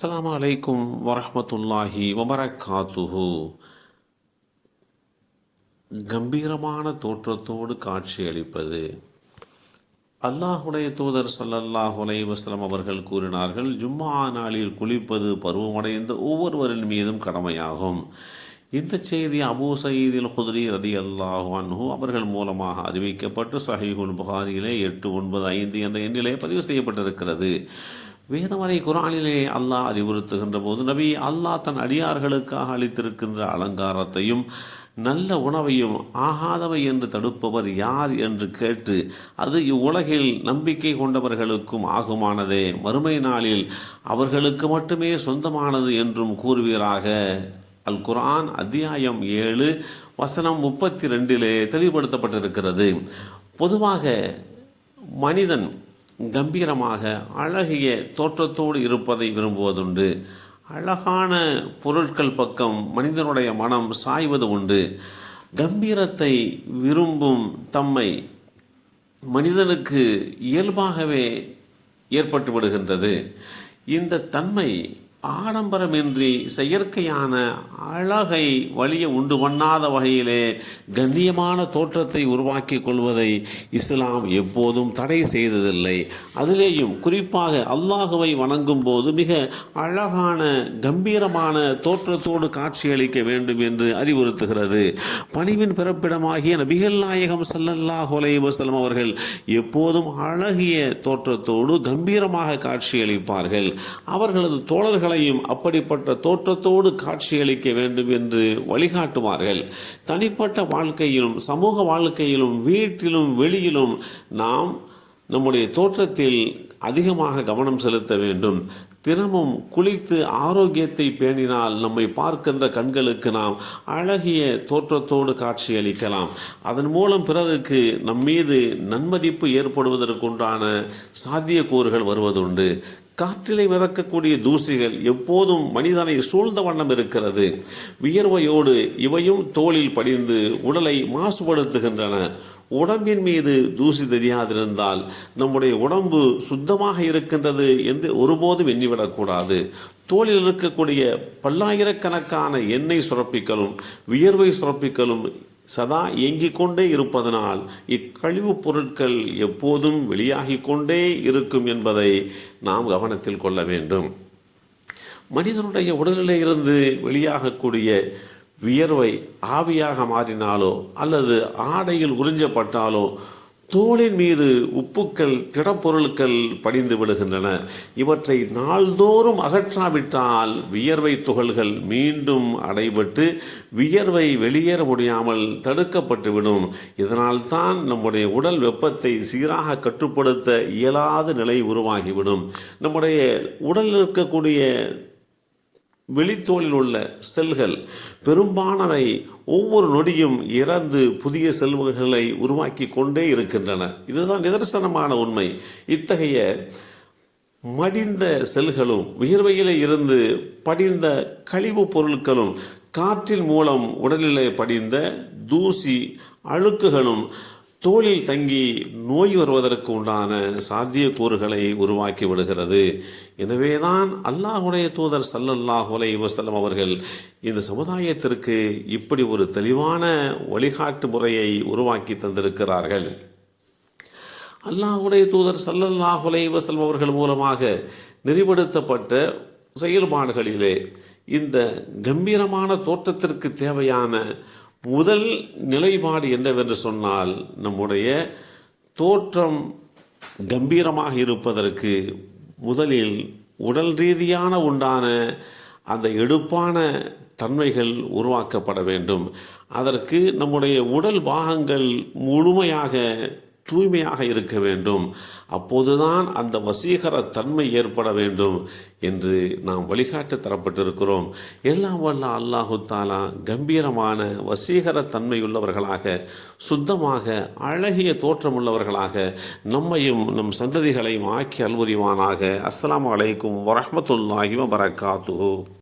அஸ்லாம் அலைக்கும் வரமத்துல்லாஹி வபரகாத்துஹு. கம்பீரமான தோற்றத்தோடு காட்சியளிப்பது அல்லாஹுடைய தூதர் ஸல்லல்லாஹு அலைஹி வஸ்லம் அவர்கள் கூறினார்கள் ஜும்மா நாளில் குளிப்பது பருவமடைந்த ஒவ்வொருவரின் மீதும் கடமையாகும். இந்த செய்தி அபூ சயீதில் குதிரி ரதி அல்லாஹு அன்ஹு அவர்கள் மூலமாக அறிவிக்கப்பட்டு சஹீஹுல் புகாரியிலே எட்டு ஒன்பது ஐந்து என்ற எண்ணிலே பதிவு செய்யப்பட்டிருக்கிறது. வேதமறை குரானிலே அல்லாஹ் அறிவுறுத்துகின்ற போது நபி அல்லாஹ் தன் அடியார்களுக்காக அளித்திருக்கின்ற அலங்காரத்தையும் நல்ல உணவையும் ஆகாதவை என்று தடுப்பவர் யார் என்று கேட்டு அது இவ்வுலகில் நம்பிக்கை கொண்டவர்களுக்கும் ஆகுமானதே. மறுமை நாளில் அவர்களுக்கு மட்டுமே சொந்தமானது என்றும் கூறுவீராக. அல் குரான் அத்தியாயம் ஏழு வசனம் முப்பத்தி ரெண்டிலே தெளிவுபடுத்தப்பட்டிருக்கிறது. பொதுவாக மனிதன் கம்பீரமாக அழகிய தோற்றத்தோடு இருப்பதை விரும்புவதுண்டு. அழகான பொருட்கள் பக்கம் மனிதனுடைய மனம் சாய்வது உண்டு. கம்பீரத்தை விரும்பும் தம்மை மனிதனுக்கு இயல்பாகவே ஏற்பட்டு விடுகின்றது. இந்த தன்மை ஆடம்பரமின்றி செயற்கையான அழகை வழிய உண்டு பண்ணாத வகையிலே கண்ணியமான தோற்றத்தை உருவாக்கி கொள்வதை இஸ்லாம் எப்போதும் தடை செய்ததில்லை. அதிலேயும் குறிப்பாக அல்லாஹுவை வணங்கும் போது மிக அழகான கம்பீரமான தோற்றத்தோடு காட்சியளிக்க வேண்டும் என்று அறிவுறுத்துகிறது. பணிவின் பிறப்பிடமாகிய நபிகள் நாயகம் சல்லல்லாஹு அலைஹி அவர்கள் எப்போதும் அழகிய தோற்றத்தோடு கம்பீரமாக காட்சியளிப்பார்கள். அவர்களது தோழர்கள் மக்களையும் அப்படிப்பட்ட தோற்றத்தோடு காட்சியளிக்க வேண்டும் என்று வழிகாட்டுவார்கள். தனிப்பட்ட வாழ்க்கையிலும் சமூக வாழ்க்கையிலும் வீட்டிலும் வெளியிலும் நாம் நம்முடைய தோற்றத்தில் அதிகமாக கவனம் செலுத்த வேண்டும். தினமும் குளித்து ஆரோக்கியத்தை பேணினால் நம்மை பார்க்கின்ற கண்களுக்கு நாம் அழகிய தோற்றத்தோடு காட்சியளிக்கலாம். அதன் மூலம் பிறருக்கு நம்மீது நன்மதிப்பு ஏற்படுவதற்குண்டான சாத்தியக்கூறுகள் வருவதுண்டு. காற்றிலே மிதக்கக்கூடிய தூசிகள் எப்போதும் மனிதனை சூழ்ந்த வண்ணம் இருக்கிறது. வியர்வையோடு இவையும் தோளில் படிந்து உடலை மாசுபடுத்துகின்றன. உடம்பின் மீது தூசி தெரியாதிருந்தால் நம்முடைய உடம்பு சுத்தமாக இருக்கின்றது என்று ஒருபோதும் எண்ணிவிடக்கூடாது. தோளில் இருக்கக்கூடிய பல்லாயிரக்கணக்கான எண்ணெய் சுரப்பிகளும் வியர்வை சுரப்பிகளும் சதா இயங்கிக் கொண்டே இருப்பதனால் இக்கழிவுப் பொருட்கள் எப்போதும் வெளியாகி கொண்டே இருக்கும் என்பதை நாம் கவனத்தில் கொள்ள வேண்டும். மனிதனுடைய உடலிலே இருந்து வெளியாகக்கூடிய வியர்வை ஆவியாக மாறினாலோ அல்லது ஆடையில் உறிஞ்சப்பட்டாலோ தோளின் மீது உப்புக்கள் திடப்பொருட்கள் படிந்து விடுகின்றன இவற்றை நாள்தோறும் அகற்றாவிட்டால் வியர்வை துகள்கள் மீண்டும் அடைபட்டு வியர்வை வெளியேற முடியாமல் தடுக்கப்பட்டுவிடும் இதனால் தான் நம்முடைய உடல் வெப்பத்தை சீராக கட்டுப்படுத்த இயலாத நிலை உருவாகிவிடும். நம்முடைய உடலில் இருக்கக்கூடிய வெளித்தோலில் உள்ள செல்கள் பெரும்பானவை ஒவ்வொரு நொடியும் இறந்து புதிய செல்வங்களை உருவாக்கி கொண்டே இருக்கின்றன. இதுதான் நிதர்சனமான உண்மை. இத்தகைய மடிந்த செல்களும் உயிர்வையில் இருந்து படிந்த கழிவுப் பொருட்களும் காற்றின் மூலம் உடலிலே படிந்த தூசி அழுக்குகளும் தோளில் தங்கி நோய் வருவதற்கு உண்டான சாத்தியக்கூறுகளை உருவாக்கி விடுகிறது. எனவே தான் அல்லாஹுடைய தூதர் சல்லல்லாஹு அலை வசல்லம் அவர்கள் இந்த சமுதாயத்திற்கு இப்படி ஒரு தெளிவான வழிகாட்டு முறையை உருவாக்கி தந்திருக்கிறார்கள். அல்லாஹுடைய தூதர் சல்லல்லாஹ் அலை வசல்லம் அவர்கள் மூலமாக நெறிப்படுத்தப்பட்ட செயல்பாடுகளிலே இந்த கம்பீரமான தோற்றத்திற்கு தேவையான முதல் நிலைப்பாடு என்னவென்று சொன்னால் நம்முடைய தோற்றம் கம்பீரமாக இருப்பதற்கு முதலில் உடல் ரீதியான உண்டான அந்த எடுப்பான தன்மைகள் உருவாக்கப்பட வேண்டும். அதற்கு நம்முடைய உடல் பாகங்கள் முழுமையாக தூய்மையாக இருக்க வேண்டும். அப்போதுதான் அந்த வசீகர தன்மை ஏற்பட வேண்டும் என்று நாம் வழிகாட்டு தரப்பட்டிருக்கிறோம். எல்லாம் வல்ல அல்லாஹு தாலா கம்பீரமான வசீகர தன்மையுள்ளவர்களாக சுத்தமாக அழகிய தோற்றமுள்ளவர்களாக நம்மையும் நம் சந்ததிகளையும் ஆக்கி அல்புரிவானாக அஸ்லாம் வலைக்கும் வரமத்துல்லாஹி வரகாத்து